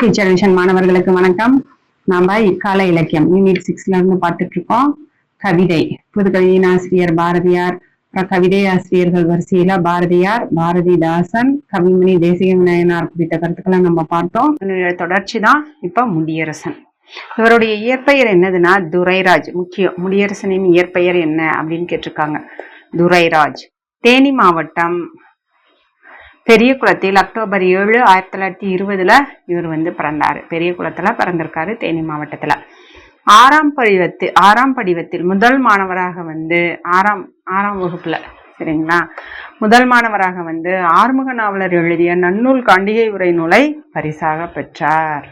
Teacher vision மாணவர்களுக்கு வணக்கம். நாம இக்கால இலக்கியம் யூனிட் சிக்ஸ்ல இருந்து பார்த்துட்டு இருக்கோம் கவிதை புதுக்கவிதையின் ஆசிரியர் பாரதியார் அப்புறம் கவிதை ஆசிரியர்கள் வரிசையில பாரதியார் பாரதிதாசன் கவிமணி தேசிக விநாயகனார் குறித்த கருத்துக்களை நம்ம பார்த்தோம். தொடர்ச்சி தான் இப்ப முடியரசன். இவருடைய இயற்பெயர் என்னதுன்னா துரைராஜ் முக்கியம். முடியரசனின் இயற்பெயர் என்ன அப்படின்னு கேட்டிருக்காங்க. துரைராஜ். தேனி மாவட்டம் பெரிய குளத்தில் அக்டோபர் ஏழு ஆயிரத்தி தொள்ளாயிரத்தி இருபதுல இவர் வந்து பிறந்தார். பெரிய குளத்துல பிறந்திருக்காரு தேனி மாவட்டத்துல. ஆறாம் படிவத்து ஆறாம் படிவத்தில் முதல் மாணவராக வந்து ஆறாம் ஆறாம் வகுப்புல சரிங்களா? முதல் மாணவராக வந்து ஆறுமுக நாவலர் எழுதிய நன்னூல் காண்டிகை உரை நூலை பரிசாக பெற்றார்.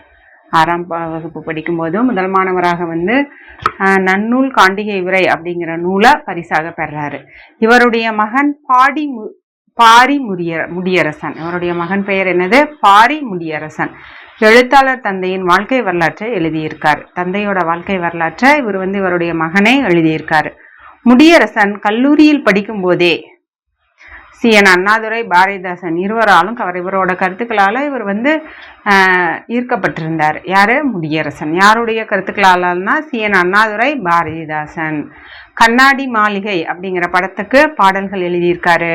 ஆறாம் ப- வகுப்பு படிக்கும்போது முதல் மாணவராக வந்து நன்னூல் காண்டிகை உரை அப்படிங்கிற நூலை பரிசாக பெறாரு. இவருடைய மகன் பாடி மு- பாரி முடியர முடியரசன் இவருடைய மகன் பெயர் என்னது? பாரி முடியரசன் எழுத்தாளர் தந்தையின் வாழ்க்கை வரலாற்றை எழுதியிருக்கார். தந்தையோட வாழ்க்கை வரலாற்றை இவர் வந்து இவருடைய மகனை எழுதியிருக்காரு. முடியரசன் கல்லூரியில் படிக்கும்போதே சி. என். அண்ணாதுரை பாரதிதாசன் இருவராலும் அவர் இவரோட கருத்துக்களால இவர் வந்து ஆஹ், ஈர்க்கப்பட்டிருந்தார். யாரு? முடியரசன் யாருடைய கருத்துக்களாலன்னா சி. என். அண்ணாதுரை பாரதிதாசன். கண்ணாடி மாளிகை அப்படிங்கிற படத்துக்கு பாடல்கள் எழுதியிருக்காரு.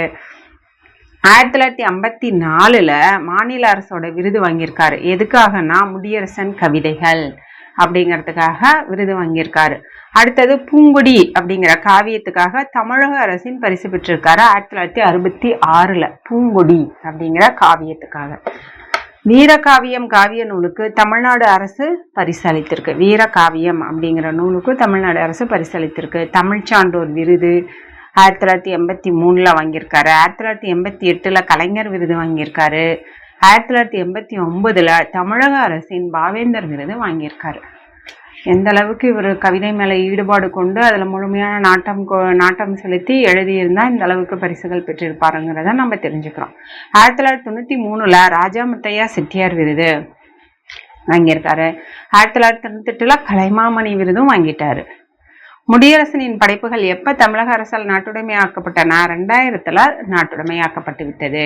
ஆயிரத்தி தொள்ளாயிரத்தி ஐம்பத்தி நாலில் மாநில அரசோட விருது வாங்கியிருக்காரு. எதுக்காகனா முடியரசன் கவிதைகள் அப்படிங்கிறதுக்காக விருது வாங்கியிருக்காரு. அடுத்தது பூங்குடி அப்படிங்கிற காவியத்துக்காக தமிழக அரசின் பரிசு பெற்றிருக்காரு ஆயிரத்தி தொள்ளாயிரத்தி அறுபத்தி ஆறில். பூங்கொடி அப்படிங்கிற காவியத்துக்காக. வீரகாவியம் காவிய நூலுக்கு தமிழ்நாடு அரசு பரிசளித்திருக்கு. வீரகாவியம் அப்படிங்கிற நூலுக்கு தமிழ்நாடு அரசு பரிசளித்திருக்கு. தமிழ் சான்றோர் விருது ஆயிரத்தி தொள்ளாயிரத்தி எண்பத்தி மூணில் வாங்கியிருக்காரு. ஆயிரத்தி தொள்ளாயிரத்தி எண்பத்தி எட்டில் கலைஞர் விருது வாங்கியிருக்காரு. ஆயிரத்தி தொள்ளாயிரத்தி எண்பத்தி ஒன்பதில் தமிழக அரசின் பாவேந்தர் விருது வாங்கியிருக்காரு. எந்த அளவுக்கு இவர் கவிதை மேலே ஈடுபாடு கொண்டு அதில் முழுமையான நாட்டம் நாட்டம் செலுத்தி எழுதியிருந்தால் இந்த அளவுக்கு பரிசுகள் பெற்றிருப்பாருங்கிறத நம்ம தெரிஞ்சுக்கிறோம். ஆயிரத்தி தொள்ளாயிரத்தி தொண்ணூற்றி மூணில் ராஜா முத்தையா செட்டியார் விருது வாங்கியிருக்காரு. ஆயிரத்தி தொள்ளாயிரத்தி தொண்ணூத்தெட்டில் கலைமாமணி விருதும் வாங்கிட்டாரு. முடியரசனின் படைப்புகள் எப்ப தமிழக அரசால் நாட்டுடைமையாக்கப்பட்டன? ரெண்டாயிரத்துல நாட்டுடைமையாக்கப்பட்டு விட்டது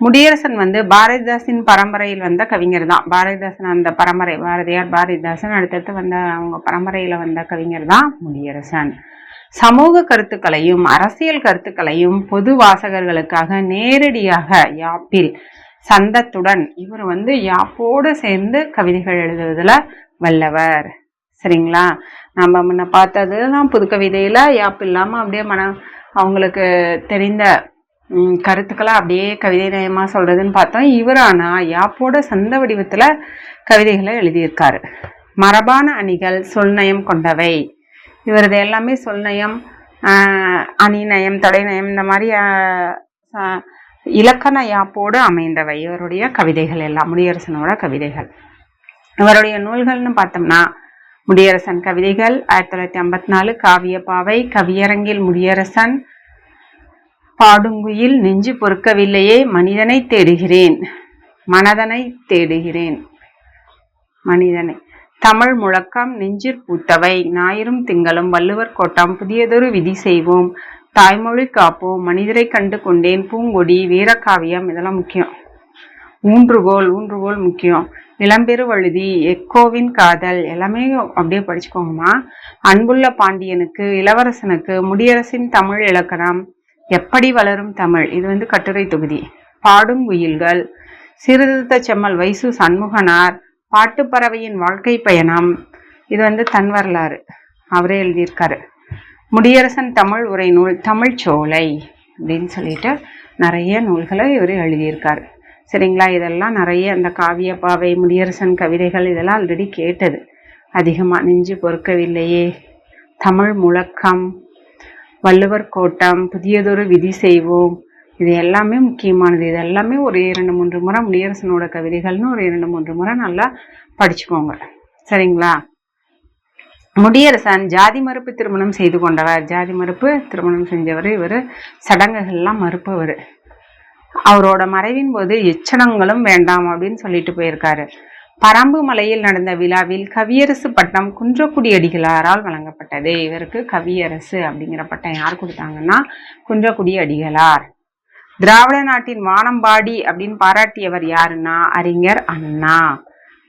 முடியரசன் வந்து பாரதிதாசன் பரம்பரையில் வந்த கவிஞர் தான். பாரதிதாசன் அந்த பரம்பரை பாரதியார் பாரதிதாசன் அடுத்தடுத்து வந்த அவங்க பரம்பரையில வந்த கவிஞர் தான் முடியரசன். சமூக கருத்துக்களையும் அரசியல் கருத்துக்களையும் பொது வாசகர்களுக்காக நேரடியாக யாப்பில் சந்தத்துடன் இவர் வந்து யாப்போடு சேர்ந்து கவிதைகள் எழுதுவதில் வல்லவர். சரிங்களா? நம்ம முன்ன பார்த்ததுலாம் புது கவிதையில் யாப் இல்லாமல் அப்படியே மன அவங்களுக்கு தெரிந்த கருத்துக்களை அப்படியே கவிதை நயமாக சொல்கிறதுன்னு பார்த்தோம். இவர் யாப்போட சொந்த வடிவத்தில் கவிதைகளை எழுதியிருக்காரு. மரபான அணிகள் சொல்நயம் கொண்டவை. இவரது எல்லாமே சொல்நயம் அணிநயம் தடைநயம் இந்த மாதிரி இலக்கண யாப்போடு அமைந்தவை. இவருடைய கவிதைகள் எல்லாம் முடியரசனோட கவிதைகள். இவருடைய நூல்கள்னு பார்த்தோம்னா முடியரசன் கவிதைகள் ஆயிரத்தி தொள்ளாயிரத்தி ஐம்பத்தி நாலு காவிய பாவை கவியரங்கில் முடியரசன். பாடுங்குயில் நெஞ்சு பொறுக்கவில்லையே மனிதனை தேடுகிறேன். மனதனை தேடுகிறேன். மனிதனை. தமிழ் முழக்கம் நெஞ்சிற் பூத்தவை. ஞாயிறும் திங்களும் வள்ளுவர் கோட்டம் புதியதொரு விதி செய்வோம். தாய்மொழி காப்போம். மனிதரை கண்டு கொண்டேன். பூங்கொடி வீரக்காவியம் இதெல்லாம் முக்கியம். ஊன்றுகோல் ஊன்றுகோல் முக்கியம். இளம்பெருவழுதி எக்கோவின் காதல் எல்லாமே அப்படியே படிச்சுக்கோங்கம்மா. அன்புள்ள பாண்டியனுக்கு இளவரசனுக்கு முடியரசின் தமிழ் இலக்கணம் எப்படி வளரும் தமிழ்? இது வந்து கட்டுரை தொகுதி. பாடும் குயில்கள் சீர்திருத்த செம்மல் வைசு சண்முகனார் பாட்டுப்பறவையின் வாழ்க்கை பயணம். இது வந்து தன் வரலாறு. அவரே எழுதியிருக்காரு. முடியரசன் தமிழ் உரை நூல் தமிழ் சோலை அப்படின்னு சொல்லிட்டு நிறைய நூல்களை இவர் எழுதியிருக்காரு. சரிங்களா? இதெல்லாம் நிறைய அந்த காவிய பாவை முடியரசன் கவிதைகள் இதெல்லாம் ஆல்ரெடி கேட்டது. அதிகமாக நெஞ்சு பொறுக்கவில்லையே. தமிழ் முழக்கம் வள்ளுவர் கோட்டம் புதியதொரு விதி செய்வோம். இது எல்லாமே முக்கியமானது. இது எல்லாமே ஒரு இரண்டு மூன்று முறை முடியரசனோட கவிதைகள்னு ஒரு இரண்டு மூன்று முறை நல்லா படிச்சுக்கோங்க. சரிங்களா? முடியரசன் ஜாதி மறுப்பு திருமணம் செய்து கொண்டவர். ஜாதி மறுப்பு திருமணம் செஞ்சவர். இவர் சடங்குகள்லாம் மறுப்பவர். அவரோட மறைவின் போது எச்சனங்களும் வேண்டாம் அப்படின்னு சொல்லிட்டு போயிருக்காரு. பரம்பு மலையில் நடந்த விழாவில் கவியரசு பட்டம் குன்றக்குடி அடிகளாரால் வழங்கப்பட்டது. இவருக்கு கவியரசு அப்படிங்கிற பட்டம் யார் கொடுத்தாங்கன்னா குன்றக்குடி அடிகளார் திராவிட நாட்டின் வானம்பாடி அப்படின்னு பாராட்டியவர் யாருன்னா அறிஞர் அண்ணா.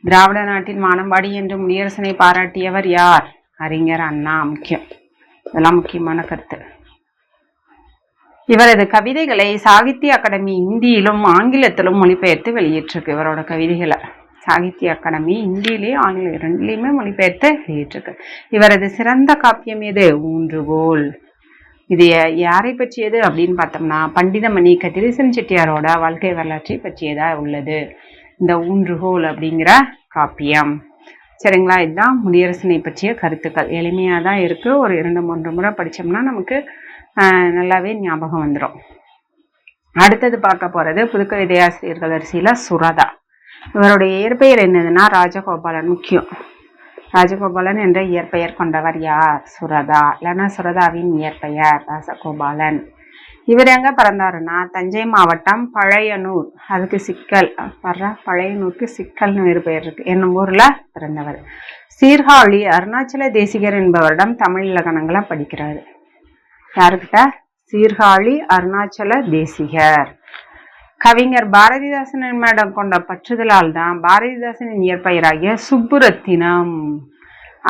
திராவிட நாட்டின் வானம்பாடி என்று முனியரசனை பாராட்டியவர் யார்? அறிஞர் அண்ணா முக்கியம். இதெல்லாம் முக்கியமான கருத்து. இவரது கவிதைகளை சாகித்ய அகாடமி இந்தியிலும் ஆங்கிலத்திலும் மொழிபெயர்த்து வெளியிட்டிருக்கு இவரோட கவிதைகளை. சாகித்ய அகாடமி இந்தியிலேயே ஆங்கிலம் இரண்டுலையுமே மொழிபெயர்த்து வெளியிட்டிருக்கு. இவரது சிறந்த காப்பியம் எது? ஊன்றுகோல் இது யாரை பற்றியது அப்படின்னு பார்த்தோம்னா பண்டிதமணி கதிரிசன் செட்டியாரோட வாழ்க்கை வரலாற்றை பற்றியதா உள்ளது. இந்த ஊன்றுகோல் அப்படிங்கிற காப்பியம். சரிங்களா? இதுதான் முடியரசனை பற்றிய கருத்துக்கள். எளிமையாக தான் இருக்குது ஒரு இரண்டு மூன்று முறை படித்தோம்னா நமக்கு நல்லாவே ஞாபகம் வந்துடும் அடுத்தது பார்க்க போகிறது புதுக்கவிதை ஆசிரியர்கள் வரிசையில சுரதா. இவருடைய இயற்பெயர் என்னதுன்னா ராஜகோபாலன் முக்கியம். ராஜகோபாலன் என்ற இயற்பெயர் கொண்டவர் யார்? சுரதா. இல்லைன்னா சுரதாவின் இயற்பெயர் ராஜகோபாலன். இவர் எங்கே பிறந்தாருன்னா தஞ்சை மாவட்டம் பழையனூர். அதுக்கு சிக்கல். வர்ற பழையனூருக்கு சிக்கல்னு ஒரு பெயர் இருக்கு. என்னும் ஊரில் பிறந்தவர். சீர்காழி அருணாச்சல தேசிகர் என்பவரிடம் தமிழ் இலக்கணங்களை படிக்கிறாரு. யாருக்கிட்ட? சீர்காழி அருணாச்சல தேசிகர். கவிஞர் பாரதிதாசன் மேடம் கொண்ட பற்றுதலால் தான் பாரதிதாசனின் இயற்பெயராகிய சுப்புரத்தினம்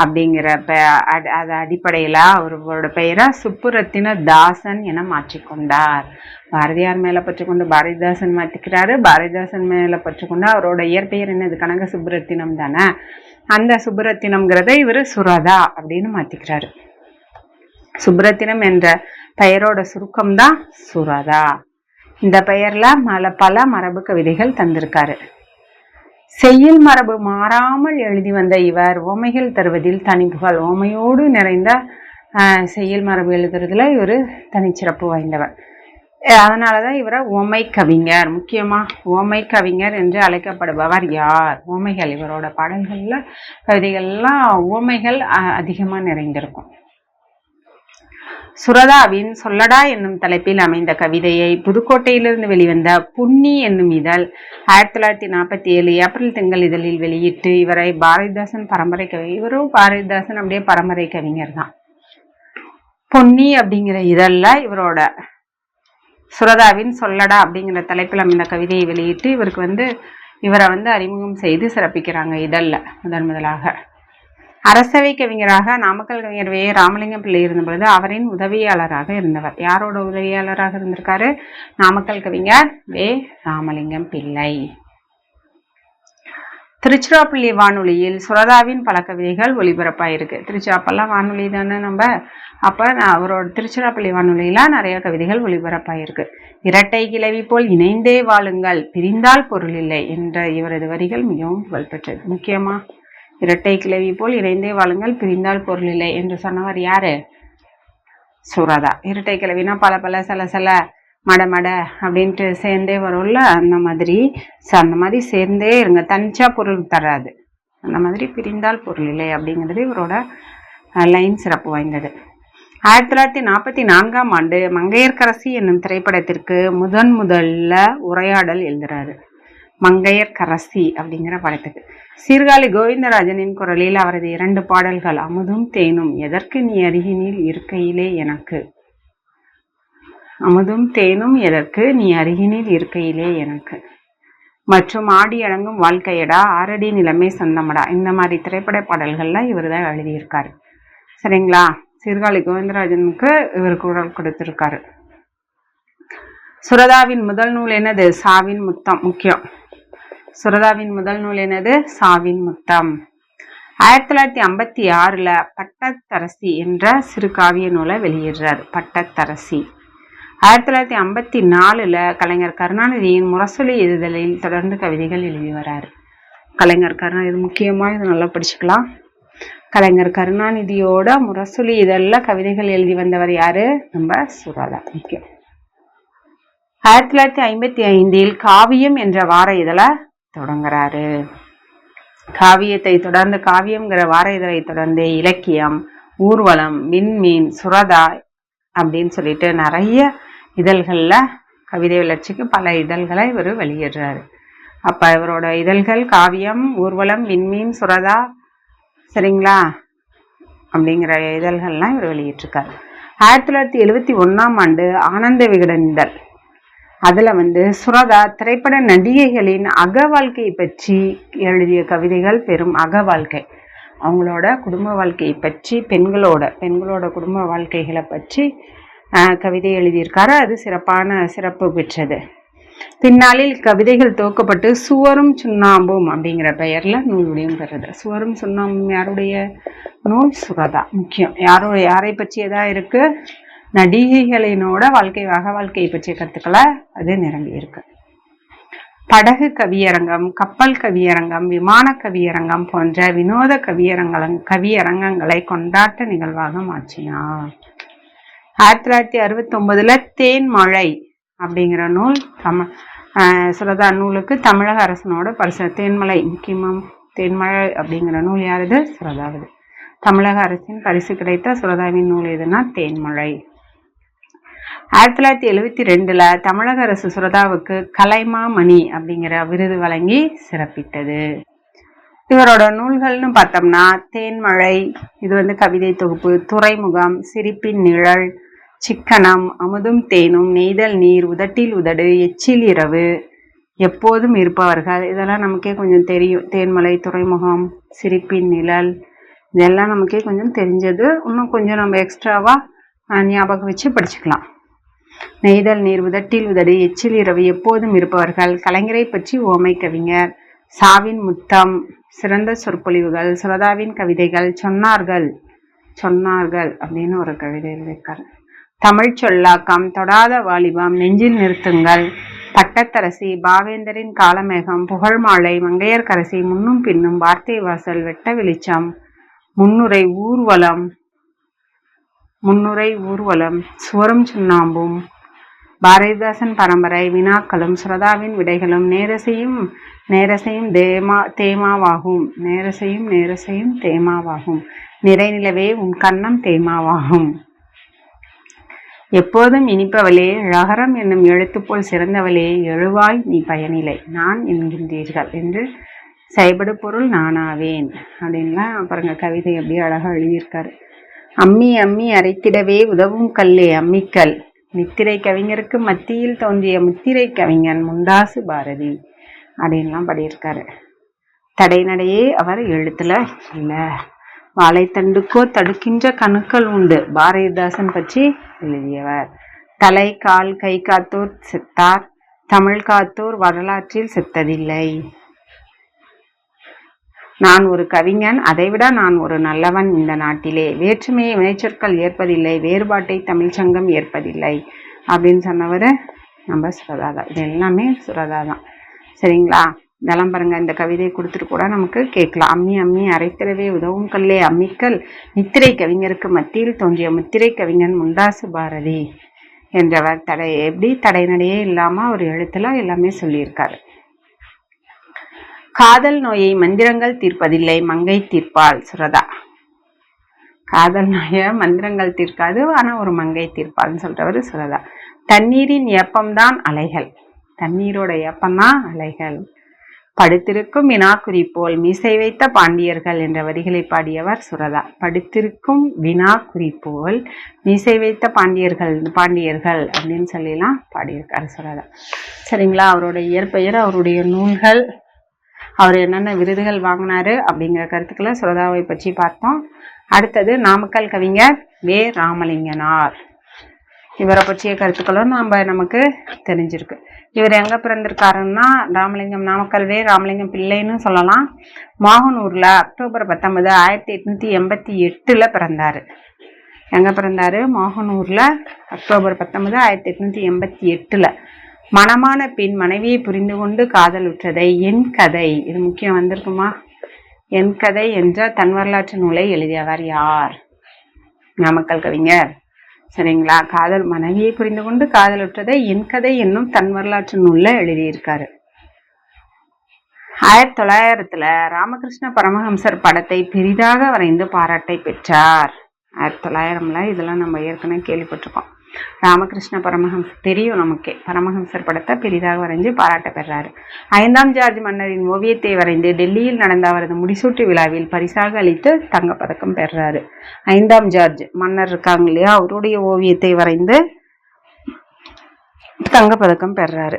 அப்படிங்கிற பெ அது அடிப்படையில் அவரோட பெயரை சுப்புரத்தின தாசன் என மாற்றிக்கொண்டார் பாரதியார் மேலே பற்றுக்கொண்டு பாரதிதாசன் மாற்றிக்கிறாரு பாரதிதாசன் மேலே பற்றுக்கொண்டு அவரோட இயற்பெயர் என்னது? கனக சுப்புரத்தினம் தானே? அந்த சுப்புரத்தினம்ங்கிறத இவர் சுரதா அப்படின்னு மாற்றிக்கிறாரு சுப்ரத்தினம் என்ற பெயரோட சுருக்கம்தான் சுரதா. இந்த பெயர்ல மல பல மரபு கவிதைகள் தந்திருக்காரு. செய்யுள் மரபு மாறாமல் எழுதி வந்த இவர் ஓமைகள் தருவதில் தனிப்புகள் ஓமையோடு நிறைந்த செய்யில் மரபு எழுதுறதுல இவர் தனிச்சிறப்பு வாய்ந்தவர். அதனால தான் இவரை ஓமை கவிஞர் முக்கியமாக ஓமை கவிஞர் என்று அழைக்கப்படுபவர் யார்? ஓமைகள் இவரோட பாடல்களில் கவிதைகள்லாம் ஓமைகள் அதிகமாக நிறைந்திருக்கும். சுரதாவின் சொல்லடா என்னும் தலைப்பில் அமைந்த கவிதையை புதுக்கோட்டையிலிருந்து வெளிவந்த புன்னி என்னும் இதழ் ஆயிரத்தி தொள்ளாயிரத்தி நாற்பத்தி ஏழு ஏப்ரல் திங்கள் இதழில் வெளியிட்டு இவரை பாரதிதாசன் பரம்பரை கவி இவரும் பாரதிதாசன் அப்படியே பரம்பரை கவிஞர் தான். பொன்னி அப்படிங்கிற இதழில் இவரோட சுரதாவின் சொல்லடா அப்படிங்கிற தலைப்பில் அமைந்த கவிதையை வெளியிட்டு இவருக்கு வந்து இவரை வந்து அறிமுகம் செய்து சிறப்பிக்கிறாங்க இதழில் முதன் முதலாக. அரசவை கவிஞராக நாமக்கல் கவிஞர் வே ராமலிங்கம் பிள்ளை இருந்த பொழுது அவரின் உதவியாளராக இருந்தவர். யாரோட உதவியாளராக இருந்திருக்காரு? நாமக்கல் கவிஞர் வே ராமலிங்கம் பிள்ளை. திருச்சிராப்பள்ளி வானொலியில் சுரதாவின் பல கவிதைகள் ஒளிபரப்பாயிருக்கு. திருச்சிராப்பெல்லாம் வானொலி தானே நம்ம? அப்ப நான் அவரோட திருச்சிராப்பள்ளி வானொலியில நிறைய கவிதைகள் ஒளிபரப்பாயிருக்கு. இரட்டை கிளவி போல் இணைந்தே வாழுங்கள் பிரிந்தால் பொருள் இல்லை என்ற இவரது வரிகள் மிகவும் புகழ்பெற்றது. முக்கியமா? இரட்டை கிளவி போல் இணைந்தே வாழுங்கள் பிரிந்தால் பொருள் இல்லை என்று சொன்னவர் யாரு? சுரதா. இரட்டை கிளவினா பல பல சில சில மட மட அப்படின்ட்டு சேர்ந்தே வரும்ல அந்த மாதிரி. ச- அந்த மாதிரி சேர்ந்தே இருங்க. தனிச்சா பொருள் தராது. அந்த மாதிரி பிரிந்தால் பொருள் இல்லை அப்படிங்கிறது இவரோட லைன் சிறப்பு வாய்ந்தது. ஆயிரத்தி தொள்ளாயிரத்தி நாற்பத்தி நான்காம் ஆண்டு மங்கையர்க்கரசி என்னும் திரைப்படத்திற்கு முதன் முதல்ல உரையாடல் எழுதுறாரு. மங்கையர் கரசி அப்படிங்கிற படத்துக்கு. சீர்காழி கோவிந்தராஜனின் குரலில் அவரது இரண்டு பாடல்கள் அமுதும் தேனும் எதற்கு நீ அருகினில் இருக்கையிலே? எனக்கு. அமுதும் தேனும் எதற்கு நீ அருகினில் இருக்கையிலே? எனக்கு. மற்றும் ஆடி அடங்கும் வாழ்க்கையடா ஆரடி நிலைமை சொந்தமடா? இந்த மாதிரி திரைப்பட பாடல்கள்லாம் இவர் தான் எழுதியிருக்காரு. சரிங்களா? சீர்காழி கோவிந்தராஜனுக்கு இவர் குரல் கொடுத்திருக்காரு. சுரதாவின் முதல் நூல் என்னது? சாவின் முத்தம். முக்கியம். சுரதாவின் முதல் நூல் என்னது? சாவின் முத்தம். ஆயிரத்தி தொள்ளாயிரத்தி ஐம்பத்தி ஆறுல பட்டத்தரசி என்ற சிறு காவிய நூலை வெளியிடுறார் பட்டத்தரசி. ஆயிரத்தி தொள்ளாயிரத்தி ஐம்பத்தி நாலுல கலைஞர் கருணாநிதியின் முரசொலி இதழில் தொடர்ந்து கவிதைகள் எழுதி வராரு. கலைஞர் கருணா இது முக்கியமாக இது நல்லா படிச்சுக்கலாம். கலைஞர் கருணாநிதியோட முரசொலி இதழில் கவிதைகள் எழுதி வந்தவர் யாரு? நம்ம சுரதா முக்கியம். ஆயிரத்தி தொள்ளாயிரத்தி ஐம்பத்தி ஐந்தில் காவியம் என்ற வார இதழை தொடங்குறாரு. காவியத்தை தொடர்ந்து காவியம்ங்கிற வார இதழை தொடர்ந்து இலக்கியம் ஊர்வலம் விண்மீன் சுரதா அப்படின்னு சொல்லிட்டு நிறைய இதழ்களில் கவிதை வளர்ச்சிக்கு பல இதழ்களை இவர் வெளியிடுறாரு. அப்போ இவரோட இதழ்கள் காவியம் ஊர்வலம் விண்மீன் சுரதா சரிங்களா? அப்படிங்கிற இதழ்கள்லாம் இவர் வெளியிட்டிருக்காரு. ஆயிரத்தி தொள்ளாயிரத்தி எழுவத்தி ஒன்றாம் ஆண்டு ஆனந்த விகடன் இதழ். அதில் வந்து சுரதா திரைப்பட நடிகைகளின் அக வாழ்க்கையை பற்றி எழுதிய கவிதைகள் பெரும் அக வாழ்க்கை. அவங்களோட குடும்ப வாழ்க்கையை பற்றி பெண்களோட பெண்களோட குடும்ப வாழ்க்கைகளை பற்றி கவிதை எழுதியிருக்காரு. அது சிறப்பான சிறப்பு பெற்றது. பின்னாளில் கவிதைகள் துவக்கப்பட்டு சுவரும் சுண்ணாம்பும் அப்படிங்கிற பெயரில் நூல் வடிவம் சுவரும் சுண்ணாம்பும் யாருடைய? நூல் சுரதா. முக்கியம். யாரோ யாரை பற்றியதாக இருக்குது நடிகைகளினோட வாழ்க்கை வக வாழ்க்கையை பற்றிய கருத்துக்களை அது நிரம்பி இருக்கு. படகு கவியரங்கம் கப்பல் கவியரங்கம் விமான கவியரங்கம் போன்ற வினோத கவியரங்கம் கவியரங்கங்களை கொண்டாட்ட நிகழ்வாக மாற்றினார் ஆயிரத்தி தொள்ளாயிரத்தி அறுபத்தி ஒன்பதுல தேன் மழை அப்படிங்கிற நூல் தமிழ் சுரதா நூலுக்கு தமிழக அரசனோட பரிசு. தேன்மலை முக்கியமாக தேன்மழை அப்படிங்கிற நூல் யாருது சுரதாவது தமிழக அரசின் பரிசு கிடைத்த சுரதாவின் நூல் எதுனா தேன்மழை ஆயிரத்தி தொள்ளாயிரத்தி எழுவத்தி ரெண்டில் தமிழக அரசு சுரதாவுக்கு கலைமாமணி அப்படிங்கிற விருது வழங்கி சிறப்பித்தது. இவரோட நூல்கள்னு பார்த்தோம்னா தேன்மழை இது வந்து கவிதை தொகுப்பு துறைமுகம் சிரிப்பின் நிழல் சிக்கனம் அமுதும் தேனும் நெய்தல் நீர் உதட்டில் உதடு எச்சில் இரவு எப்போதும் இருப்பவர்கள் இதெல்லாம் நமக்கே கொஞ்சம் தெரியும். தேன்மலை துறைமுகம் சிரிப்பின் நிழல் இதெல்லாம் நமக்கே கொஞ்சம் தெரிஞ்சது. இன்னும் கொஞ்சம் நம்ம எக்ஸ்ட்ராவாக ஞாபகம் வச்சு படிச்சுக்கலாம். நெய்தல் நீர் உதட்டில் உதடு எச்சில் இரவு எப்போதும் இருப்பவர்கள் கலைஞரை பற்றி ஓமை கவிஞர் சாவின் முத்தம் சிறந்த சொற்பொழிவுகள் சுரதாவின் கவிதைகள் சொன்னார்கள் சொன்னார்கள் அப்படின்னு ஒரு கவிதை இருக்கார் தமிழ் சொல்லாக்கம் தொடாத வாலிபம் நெஞ்சில் நிறுத்துங்கள் பட்டத்தரசி பாவேந்தரின் காலமேகம் புகழ்மாலை மங்கையர்கரசி முன்னும் பின்னும் வார்த்தை வாசல் வெட்ட வெளிச்சம் முன்னுரை ஊர்வலம் முன்னுரை ஊர்வலம் சுவரும் சுண்ணாம்பும். பாரதிதாசன் பரம்பரை வினாக்களும் ஸ்ரதாவின் விடைகளும் நேரசையும் நேரசையும் தேமா தேமாவாகும். நேரசையும் நேரசையும் தேமாவாகும். நிறைநிலவே உன் கண்ணம் தேமாவாகும். எப்போதும் இனிப்பவளே ழகரம் என்னும் எழுத்து போல் சிறந்தவளே எழுவாய் நீ பயனில்லை நான் என்கின்றீர்கள் என்று செயல்படு பொருள் நானாவேன். அப்படின்லாம் பாருங்க கவிதை அப்படியே அழகாக எழுதியிருக்காரு. அம்மி அம்மி அரைத்திடவே உதவும் கல்லே அம்மிக்கல் நித்திரை கவிஞருக்கு மத்தியில் தோன்றிய முத்திரை கவிஞன் முண்டாசு பாரதி. அப்படின்லாம் பாடியிருக்காரு. தடைநடையே அவர் எழுத்துல இல்லை. வாழைத்தண்டுக்கோ தடுக்கின்ற கணுக்கள் உண்டு. பாரதிதாசன் பற்றி எழுதியவர். தலை கால் கை காத்தோர் செத்தார். தமிழ் காத்தோர் வரலாற்றில் செத்ததில்லை. நான் ஒரு கவிஞன் அதைவிட நான் ஒரு நல்லவன் இந்த நாட்டிலே. வேற்றுமையை வினைச்சொற்கள் ஏற்பதில்லை வேறுபாட்டை தமிழ்ச்சங்கம் ஏற்பதில்லை அப்படின்னு சொன்னவர் நம்ம சுரதா தான் இது எல்லாமே சுரதா தான் சரிங்களா? இதெல்லாம் பாருங்கள் இந்த கவிதையை கொடுத்துட்டு கூட நமக்கு கேட்கலாம். அம்மி அம்மி அரைத்திரவே உதவும் கல்லே அம்மிக்கல். நித்திரை கவிஞருக்கு மத்தியில் தோன்றிய முத்திரை கவிஞன் முண்டாசு பாரதி என்றவர் தடை. எப்படி? தடைநடையே இல்லாமல் ஒரு எழுத்துல எல்லாமே சொல்லியிருக்காரு. காதல் நோயை மந்திரங்கள் தீர்ப்பதில்லை மங்கை தீர்ப்பால் சுரதா. காதல் நோயை மந்திரங்கள் தீர்க்காது ஆனால் ஒரு மங்கை தீர்ப்பாள்னு சொல்றவர் சுரதா. தண்ணீரின் ஏப்பம்தான் அலைகள். தண்ணீரோட ஏப்பம்தான் அலைகள். படுத்திருக்கும் வினாக்குறி போல் மீசை வைத்த பாண்டியர்கள் என்ற வரிகளை பாடியவர் சுரதா. படுத்திருக்கும் வினாக்குறி போல் மீசை வைத்த பாண்டியர்கள் பாண்டியர்கள் அப்படின்னு சொல்லிலாம் பாடியிருக்காரு சுரதா. சரிங்களா? அவரோட இயற்பெயர் அவருடைய நூல்கள் அவர் என்னென்ன விருதுகள் வாங்கினாரு அப்படிங்கிற கருத்துக்களை சுரதாவை பற்றி பார்த்தோம். அடுத்தது நாமக்கல் கவிஞர் வே. ராமலிங்கனார். இவரை பற்றிய கருத்துக்களும் நம்ம நமக்கு தெரிஞ்சிருக்கு. இவர் எங்கே பிறந்திருக்காருன்னா ராமலிங்கம் நாமக்கல் வே. ராமலிங்கம் பிள்ளைன்னு சொல்லலாம். மோகனூரில் அக்டோபர் பத்தொன்பது ஆயிரத்தி எட்நூற்றி எண்பத்தி எட்டில் பிறந்தார். எங்கே பிறந்தார்? மோகனூரில் அக்டோபர் பத்தொன்பது ஆயிரத்தி எட்நூற்றி எண்பத்தி எட்டில். மனமான பின் மனைவியை புரிந்து கொண்டு காதலுற்றதை என் கதை. இது முக்கியம் வந்திருக்குமா? என் கதை என்ற தன் வரலாற்று நூலை எழுதியவர் யார்? நாமக்கல் கவிஞர். சரிங்களா? காதல் மனைவியை புரிந்து கொண்டு காதலுற்றதை என் கதை என்னும் தன் வரலாற்று நூலில் எழுதியிருக்காரு. ஆயிரத்தி தொள்ளாயிரத்துல ராமகிருஷ்ண பரமஹம்சர் படத்தை பெரிதாக வரைந்து பாராட்டை பெற்றார். ஆயிரத்தி தொள்ளாயிரம்ல இதெல்லாம் நம்ம ஏற்கனவே கேள்விப்பட்டிருக்கோம். ராமகிருஷ்ண பரமஹம்சர் தெரியும் நமக்கே. பரமஹம்சர் படத்தை பெரிதாக வரைஞ்சு பாராட்ட பெறாரு. ஐந்தாம் ஜார்ஜ் மன்னரின் ஓவியத்தை வரைந்து டெல்லியில் நடந்த அவரது முடிசூட்டு விழாவில் பரிசாக அளித்து தங்கப்பதக்கம் பெறாரு. ஐந்தாம் ஜார்ஜ் மன்னர் இருக்காங்க இல்லையா? அவருடைய ஓவியத்தை வரைந்து தங்கப்பதக்கம் பெறுறாரு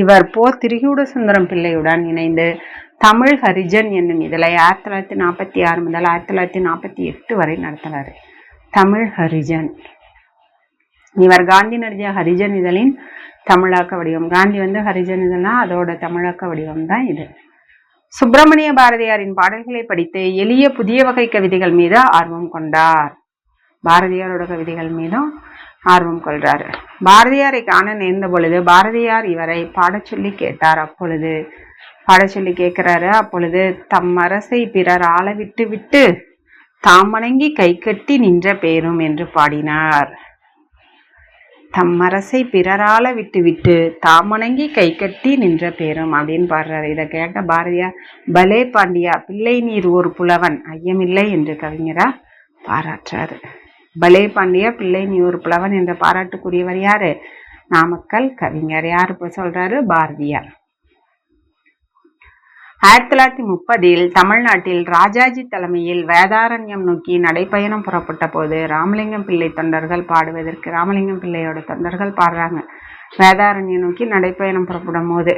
இவர் போ திரிகூட சுந்தரம் பிள்ளையுடன் இணைந்து தமிழ் ஹரிஜன் என்னும் இதழை ஆயிரத்தி தொள்ளாயிரத்தி நாற்பத்தி ஆறு முதல் ஆயிரத்தி தொள்ளாயிரத்தி நாற்பத்தி எட்டு வரை நடத்தினார் தமிழ் ஹரிஜன். இவர் காந்தி நடத்திய ஹரிஜன் இதழின் தமிழாக்க வடிவம். காந்தி வந்து ஹரிஜன் இதழ்னா அதோட தமிழாக்க வடிவம் தான் இது. சுப்பிரமணிய பாரதியாரின் பாடல்களை படித்து எளிய புதிய வகை கவிதைகள் மீது ஆர்வம் கொண்டார். பாரதியாரோட கவிதைகள் மீதும் ஆர்வம் கொள்றாரு. பாரதியாரை காண நேர்ந்த பொழுது பாரதியார் இவரை பாடச் சொல்லி கேட்டார். அப்பொழுது பாடச் சொல்லி கேட்கிறாரு. அப்பொழுது தம் அரசை பிறர் ஆள விட்டு விட்டு தாம் வணங்கி கை கட்டி நின்ற பேரும் என்று பாடினார். தம் அரசை பிறரால விட்டுவிட்டு தாமணங்கி கை கட்டி நின்ற பேரும். அப்படின்னு பாடுறாரு. இதை கேட்ட பாரதியார் பலே பாண்டியா பிள்ளை நீர் ஒரு புலவன் ஐயமில்லை என்று கவிஞரா பாராட்டுறாரு. பலே பாண்டியா பிள்ளை நீ ஒரு புலவன் என்ற பாராட்டுக்குரியவர் யாரு? நாமக்கல் கவிஞர். யார் இப்போ சொல்றாரு? பாரதியார். ஆயிரத்தி தொள்ளாயிரத்தி முப்பதில் தமிழ்நாட்டில் ராஜாஜி தலைமையில் வேதாரண்யம் நோக்கி நடைப்பயணம் புறப்பட்ட போது ராமலிங்கம் பிள்ளை தொண்டர்கள் பாடுவதற்கு ராமலிங்கம் பிள்ளையோட தொண்டர்கள் பாடுறாங்க. வேதாரண்யம் நோக்கி நடைப்பயணம் புறப்படும் போது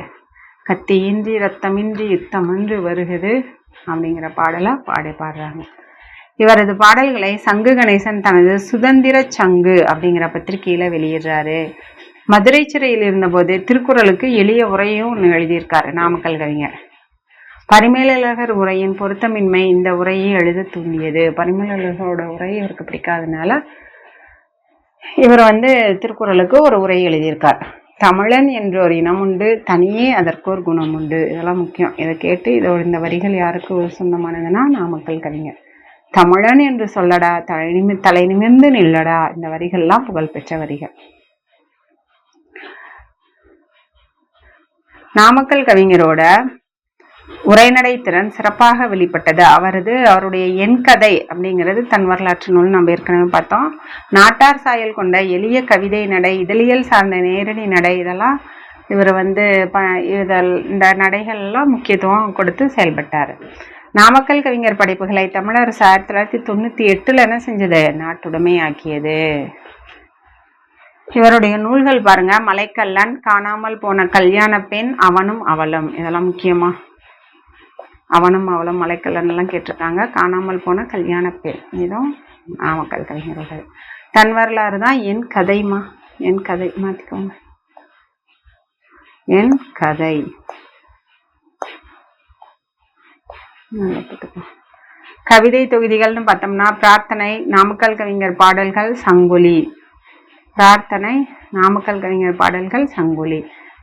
கத்தியின்றி ரத்தமின்றி யுத்தமின்றி வருகிறது அப்படிங்கிற பாடலாக பாடி பாடுறாங்க. இவரது பாடல்களை சங்கு கணேசன் தனது சுதந்திர சங்கு அப்படிங்கிற பத்திரிகையில் வெளியிடுறாரு. மதுரை சிறையில் இருந்தபோது திருக்குறளுக்கு எளிய உரையும் ஒன்று எழுதியிருக்காரு நாமக்கல் கவிஞர். பரிமேலழகர் உரையின் பொருத்தமின்மை இந்த உரையை எழுத தூண்டியது. பரிமேலழகரோட உரை இவருக்கு பிடிக்காதனால இவர் வந்து திருக்குறளுக்கு ஒரு உரை எழுதியிருக்கார். தமிழன் என்ற ஒரு இனம் உண்டு தனியே அதற்கு ஒரு குணம் உண்டு. இதெல்லாம் முக்கியம். இதை கேட்டு இதோட இந்த வரிகள் யாருக்கு சொந்தமானதுன்னா நாமக்கல் கவிஞர். தமிழன் என்று சொல்லடா தலை தலை நிமிர்ந்து நில்லடா. இந்த வரிகள்லாம் புகழ்பெற்ற வரிகள். நாமக்கல் கவிஞரோட உரைநடை திறன் சிறப்பாக வெளிப்பட்டது. அவரது அவருடைய என் கதை அப்படிங்கிறது தன் வரலாற்று நூல் நம்ம ஏற்கனவே பார்த்தோம். நாட்டார் சாயல் கொண்ட எளிய கவிதை நடை இதழியல் சார்ந்த நேரடி நடை இதெல்லாம் இவர் வந்து ப இதழ் இந்த நடைகள்லாம் முக்கியத்துவம் கொடுத்து செயல்பட்டார். நாமக்கல் கவிஞர் படைப்புகளை தமிழரசு ஆயிரத்தி தொள்ளாயிரத்தி தொண்ணூற்றி எட்டில் என்ன செஞ்சது? நாட்டுடைமையாக்கியது இவருடைய நூல்கள் பாருங்க மலைக்கல்லன் காணாமல் போன கல்யாண பெண் அவனும் அவளும். இதெல்லாம் முக்கியமாக அவனும் அவளும் மலைக்கல்லன்லாம் கேட்டிருக்காங்க. காணாமல் போன கல்யாண பெண் இதுவும் நாமக்கல் கவிஞர்கள் தன் வரலாறு தான் என் கதைமா என் கதை. மாத்திக்கோங்க. என் கதை. கவிதை தொகுதிகள்னு பார்த்தோம்னா பிரார்த்தனை நாமக்கல் கவிஞர் பாடல்கள் சங்குலி. பிரார்த்தனை நாமக்கல் கவிஞர் பாடல்கள் சங்குலி.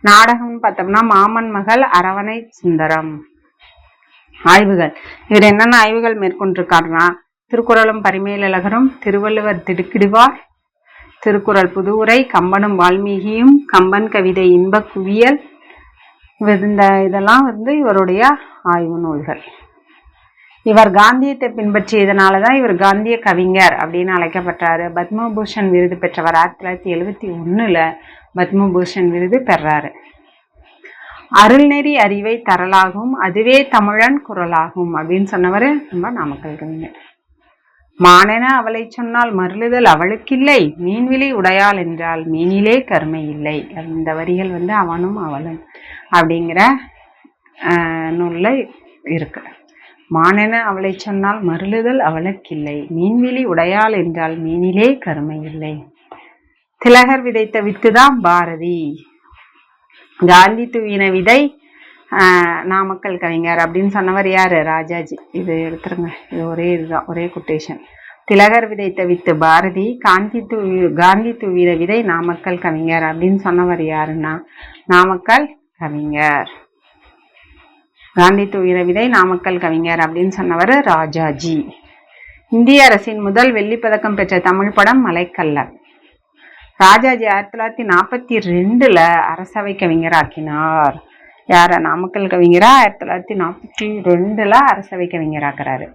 நாடகம்னு பார்த்தோம்னா மாமன் மகள் அரவணை சுந்தரம். ஆய்வுகள். இவர் என்னென்ன ஆய்வுகள் மேற்கொண்டிருக்காருன்னா திருக்குறளும் பரிமேலழகரும் திருவள்ளுவர் திடுக்கிடுவார் திருக்குறள் புதுவுரை கம்பனும் வால்மீகியும் கம்பன் கவிதை இன்ப குவியல் இந்த இதெல்லாம் வந்து இவருடைய ஆய்வு நூல்கள். இவர் காந்தியத்தை பின்பற்றியதுனால தான் இவர் காந்திய கவிஞர் அப்படின்னு அழைக்கப்பட்டாரு. பத்மபூஷன் விருது பெற்றவர் ஆயிரத்தி தொள்ளாயிரத்தி எழுபத்தி ஒன்றில் பத்மபூஷன் விருது பெறாரு. அருள்நெறி அறிவை தரலாகும் அதுவே தமிழன் குரலாகும் அப்படின்னு சொன்னவர் நம்ம நாமக்கல் கவிஞர் மானென அவளை சொன்னால் மருளுதல் அவளுக்கில்லை மீன்விலை உடையாள் என்றால் மீனிலே கருமை இல்லை இந்த வரிகள் வந்து அவனும் அவளும் அப்படிங்கிற நூலில் இருக்கு. மானென அவளை சொன்னால் மருளுதல் அவளுக்கில்லை மீன்விழி உடையாள் என்றால் மீனிலே கருமை இல்லை. திலகர் விதைத்த வித்துதான் பாரதி. காந்தி தூவின விதை நாமக்கல் கவிஞர் அப்படின்னு சொன்னவர் யாரு? ராஜாஜி. இது எடுத்துருங்க. இது ஒரே இதுதான். ஒரே கொட்டேஷன் திலகர் விதைத்த வித்து பாரதி காந்தி தூவி காந்தி தூவிர விதை நாமக்கல் கவிஞர் அப்படின்னு சொன்னவர் யாருன்னா நாமக்கல் கவிஞர். காந்தி தூவிர விதை நாமக்கல் கவிஞர் அப்படின்னு சொன்னவர் ராஜாஜி. இந்திய அரசின் முதல் வெள்ளி பதக்கம் பெற்ற தமிழ் படம் மலைக்கல்லன் ராஜாஜி ஆயிரத்தி தொள்ளாயிரத்தி நாற்பத்தி ரெண்டில் அரசவை கவிஞராக்கினார் யார? நாமக்கல் கவிஞரா? ஆயிரத்தி தொள்ளாயிரத்தி நாற்பத்தி ரெண்டில் அரசவை கவிஞராக்குறாரு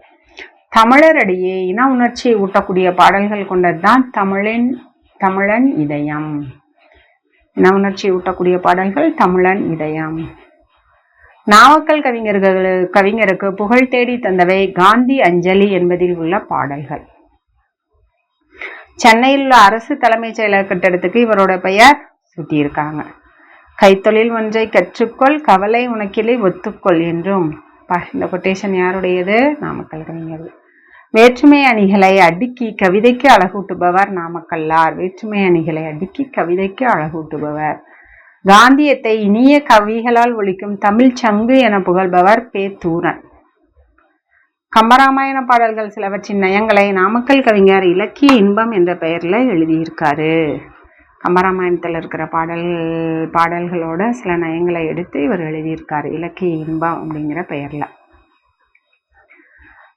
தமிழரிடையே இன உணர்ச்சியை ஊட்டக்கூடிய பாடல்கள் கொண்டது தான் தமிழின் தமிழன் இதயம். இன உணர்ச்சியை ஊட்டக்கூடிய பாடல்கள் தமிழன் இதயம். நாமக்கல் கவிஞர்கள் கவிஞருக்கு புகழ் தேடி தந்தவை காந்தி அஞ்சலி என்பதில் உள்ள பாடல்கள். சென்னையில் உள்ள அரசு தலைமைச் செயலக கட்டிடத்துக்கு இவரோட பெயர் சூட்டியிருக்காங்க. கைத்தொழில் ஒன்றை கற்றுக்கொள் கவலை உனக்கிலே ஒத்துக்கொள் என்றும் பா இந்த கொட்டேஷன் யாருடையது? நாமக்கல் கவிஞர். வேற்றுமை அணிகளை அடுக்கி கவிதைக்கு அழகூட்டுபவர் நாமக்கல்லார். வேற்றுமை அணிகளை அடுக்கி கவிதைக்கு அழகூட்டுபவர். காந்தியத்தை இனிய கவிகளால் ஒழிக்கும் தமிழ் சங்கு என புகழ்பவர் பே தூரன் கம்பராமாயண பாடல்கள் சிலவற்றின் நயங்களை நாமக்கல் கவிஞர் இலக்கிய இன்பம் என்ற பெயரில் எழுதியிருக்காரு. கம்பராமாயணத்தில் இருக்கிற பாடல் பாடல்களோட சில நயங்களை எடுத்து இவர் எழுதியிருக்காரு. இலக்கிய இன்பம் அப்படிங்கிற பெயரில்.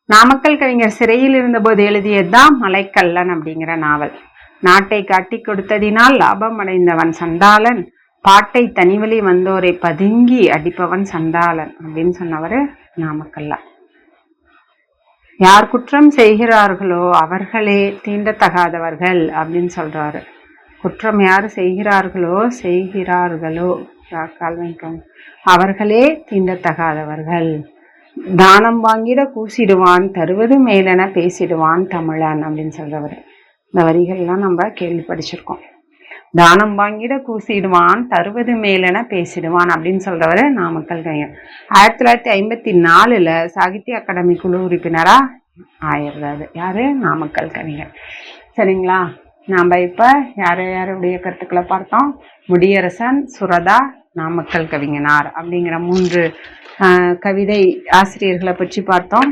நாமக்கல் கவிஞர் சிறையில் இருந்தபோது எழுதியதுதான் மலைக்கல்லன் அப்படிங்கிற நாவல். நாட்டை காட்டி கொடுத்ததினால் லாபம் அடைந்தவன் சண்டாளன் பாட்டை தனிவழி வந்தோரை பதுங்கி அடிப்பவன் சண்டாளன் அப்படின்னு சொன்னவர் நாமக்கல்லன். யார் குற்றம் செய்கிறார்களோ அவர்களே தீண்டத்தகாதவர்கள் அப்படின்னு சொல்கிறாரு குற்றம் யார் செய்கிறார்களோ செய்கிறார்களோ கால்வன் அவர்களே தீண்டத்தகாதவர்கள். தானம் வாங்கிட கூசிடுவான் தருவது மேலென பேசிடுவான் தமிழன் அப்படின்னு சொல்கிறவர் இந்த வரிகள்லாம் நம்ம கேள்வி படிச்சிருக்கோம். தானம் வாங்கிட கூசிடுவான் தருவது மேலென பேசிடுவான் அப்படின்னு சொல்றவர் நாமக்கல் கவிஞர் ஆயிரத்தி தொள்ளாயிரத்தி ஐம்பத்தி நாலுல சாகித்ய அகாடமி குழு உறுப்பினரா ஆயிடுறாரு யாரு? நாமக்கல் கவிஞர். சரிங்களா? நாம் இப்போ யார் யாருடைய கருத்துக்களை பார்த்தோம்? முடியரசன் சுரதா நாமக்கல் கவிஞனார் அப்படிங்கிற மூன்று கவிதை ஆசிரியர்களை பற்றி பார்த்தோம்.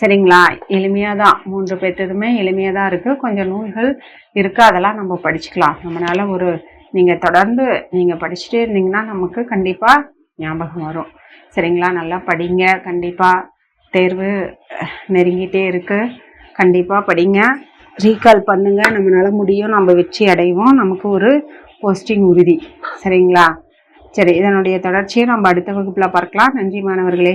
சரிங்களா? எளிமையாக தான் மூன்று பேர்த்ததுமே எளிமையாக தான் இருக்குது கொஞ்சம் நூல்கள் இருக்குது அதெல்லாம் நம்ம படிச்சுக்கலாம். நம்மளால் ஒரு நீங்கள் தொடர்ந்து நீங்கள் படிச்சுட்டே இருந்தீங்கன்னா நமக்கு கண்டிப்பாக ஞாபகம் வரும். சரிங்களா? நல்லா படிங்க. கண்டிப்பாக தேர்வு நெருங்கிட்டே இருக்குது கண்டிப்பாக படிங்க. ரீகால் பண்ணுங்கள் நம்மளால் முடியும். நம்ம வெற்றி அடைவோம். நமக்கு ஒரு போஸ்டிங் உறுதி. சரிங்களா? சரி இதனுடைய தொடர்ச்சியை நம்ம அடுத்த வகுப்பில் பார்க்கலாம். நன்றி மாணவர்களே.